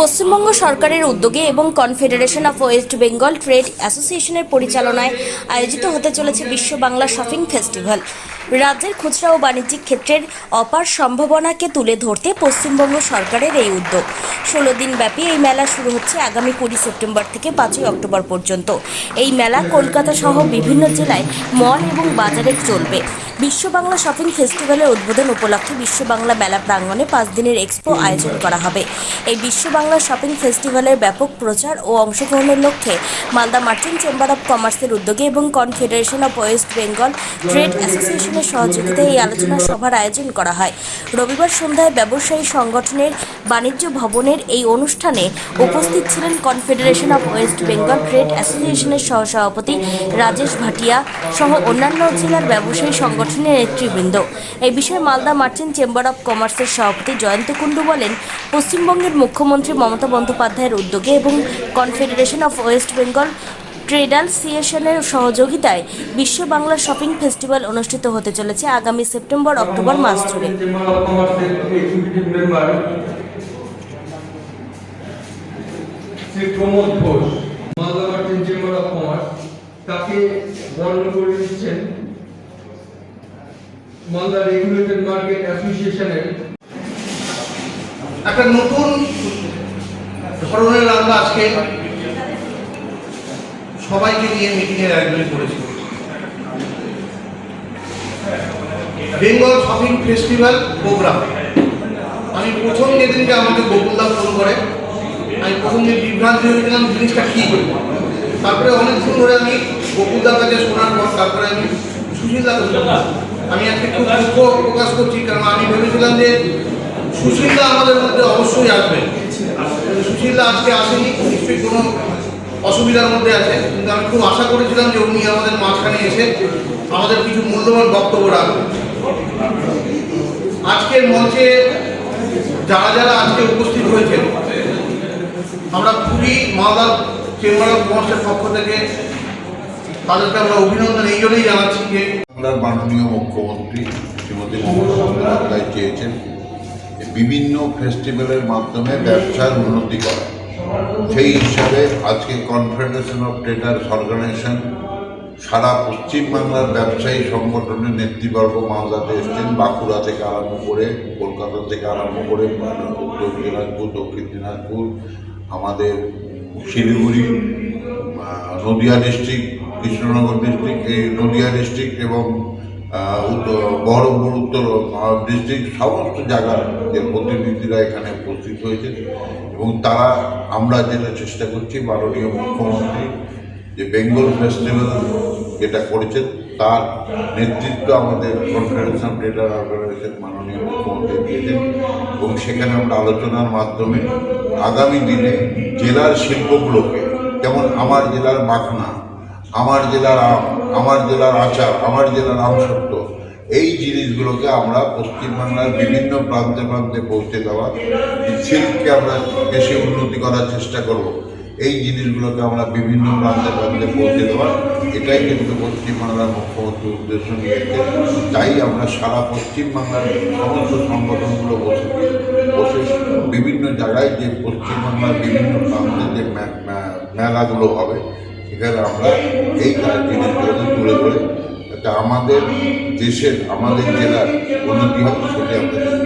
পশ্চিমবঙ্গ সরকারের উদ্যোগে এবং confederation of West Bengal trade অ্যাসোসিয়েশনের পরিচালনায় আয়োজিত হতে চলেছে বিশ্ব বাংলা শপিং ফেস্টিভ্যাল। রাজ্যের খুচরা ও বাণিজ্যিক ক্ষেত্রের অপার সম্ভাবনাকে তুলে ধরতে পশ্চিমবঙ্গ সরকারের এই উদ্যোগ। ষোলো দিন ব্যাপী এই মেলা শুরু হচ্ছে আগামী কুড়ি সেপ্টেম্বর থেকে পাঁচই অক্টোবর পর্যন্ত। এই মেলা কলকাতা সহ বিভিন্ন জেলায় মল এবং বাজারে চলবে। বিশ্ব বাংলা শপিং ফেস্টিভ্যালের উদ্বোধন উপলক্ষে বিশ্ব বাংলা মেলা প্রাঙ্গণে পাঁচ দিনের এক্সপো আয়োজন করা হবে। এই বিশ্ব বাংলা শপিং ফেস্টিভ্যালের ব্যাপক প্রচার ও অংশগ্রহণের লক্ষ্যে মালদা মার্চেন্ট চেম্বার অব কমার্সের উদ্যোগে এবং confederation of West Bengal trade অ্যাসোসিয়েশনের সহযোগিতায় এই আলোচনা সভার আয়োজন করা হয়। রবিবার সন্ধ্যায় ব্যবসায়ী সংগঠনের বাণিজ্য ভবনের এই অনুষ্ঠানে উপস্থিত ছিলেন confederation of West Bengal trade অ্যাসোসিয়েশনের সহসভাপতি রাজেশ ভাটিয়া সহ অন্যান্য জেলার ব্যবসায়ী সংগঠনের নেতৃবৃন্দ। এই বিষয়ে মালদা মার্চেন্ট চেম্বার অফ কমার্সের সভাপতি জয়ন্ত কুণ্ডু বলেন পশ্চিমবঙ্গের মুখ্যমন্ত্রী মমতা বন্দ্যোপাধ্যায়ের উদ্যোগে এবং confederation of West Bengal trade অ্যাসোসিয়েশনের সহযোগিতায় বিশ্ব বাংলা শপিং ফেস্টিভ্যাল অনুষ্ঠিত হতে চলেছে আগামী সেপ্টেম্বর অক্টোবর মাস জুড়ে মার্কেট অ্যাসোসিয়েশনের একটা নতুন ধরনের আমরা আজকে সবাইকে নিয়ে মিটিং এর আয়োজন করেছি। বেঙ্গল শপিং ফেস্টিভ্যাল প্রোগ্রাম আমি প্রথম যেদিনকে আমাকে গোকুলদা ফোন করে, আমি প্রথম দিন বিভ্রান্তি হয়েছিলাম জিনিসটা কি কী তারপরে অনেকক্ষণ ধরে আমি গোকুলদার কাছে শোনার পর তারপরে আমি সুশীলদা আমি আজকে খুব দুঃখ প্রকাশ করছি, কারণ আমি ভেবেছিলাম যে সুশীলদা আমাদের মধ্যে অবশ্যই আসবে। সুশীলদা আজকে আসেনি নিশ্চয়ই কোনো অসুবিধার মধ্যে আছে। কিন্তু আমি খুব আশা করেছিলাম যে উনি আমাদের মাঝখানে এসে আমাদের কিছু মূল্যবান বক্তব্য রাখবেন। আজকের মঞ্চে যারা যারা আজকে উপস্থিত হয়েছেন, আমরা খুবই মালদা চেম্বার অফ কমার্সের পক্ষ থেকে তাদেরকে আমরা অভিনন্দন এই জন্যই জানাচ্ছি যে বাংলার মাননীয় মুখ্যমন্ত্রী শ্রীমতী মমতা বন্দ্যোপাধ্যায় চেয়েছেন বিভিন্ন ফেস্টিভ্যালের মাধ্যমে ব্যবসার উন্নতি করা। সেই হিসাবে আজকে কনফেডারেশন অফ ট্রেডার্স অর্গানাইজেশন সারা পশ্চিমবাংলার ব্যবসায়ী সংগঠনের নেতৃবর্গ মালদাতে এসছেন, বাঁকুড়া থেকে আরম্ভ করে কলকাতা থেকে আরম্ভ করে উত্তর দিনাজপুর, দক্ষিণ দিনাজপুর, আমাদের শিলিগুড়ি নদিয়া ডিস্ট্রিক্ট কৃষ্ণনগর ডিস্ট্রিক্ট এই নদিয়া ডিস্ট্রিক্ট এবং বহরমপুর, উত্তর ডিস্ট্রিক্ট সমস্ত জায়গার যে প্রতিনিধিরা এখানে উপস্থিত হয়েছে এবং তারা, আমরা যেটা চেষ্টা করছি, মাননীয় মুখ্যমন্ত্রী যে বেঙ্গল ফেস্টিভ্যাল যেটা করেছেন, তার নেতৃত্ব আমাদের কনফেডারেশন ট্রেডার অর্গানাইজেশন মাননীয় মুখ্যমন্ত্রী দিয়েছেন। এবং সেখানে আমরা আলোচনার মাধ্যমে আগামী দিনে জেলার শিল্পগুলোকে, যেমন আমার জেলার মাখনা আমার জেলার আম আমার জেলার আচার, আমার জেলার আমসত্ব এই জিনিসগুলোকে আমরা পশ্চিমবাংলার বিভিন্ন প্রান্তে প্রান্তে পৌঁছে দেওয়া শিল্পকে আমরা বেশি উন্নতি করার চেষ্টা করব। এই জিনিসগুলোকে আমরা বিভিন্ন প্রান্তে প্রান্তে পৌঁছে দেওয়া, এটাই কিন্তু পশ্চিমবাংলার মুখ্যমন্ত্রী উদ্দেশ্য নিয়েছে তাই আমরা সারা পশ্চিমবাংলার সমস্ত সংগঠনগুলো বসে বসে বিভিন্ন জায়গায় যে পশ্চিমবাংলার বিভিন্ন প্রান্তে যে মেলাগুলো হবে সেখানে আমরা এই জিনিসগুলোকে তুলে ধরে, যাতে আমাদের দেশের, আমাদের জেলার উন্নতি হবে সেটি আমরা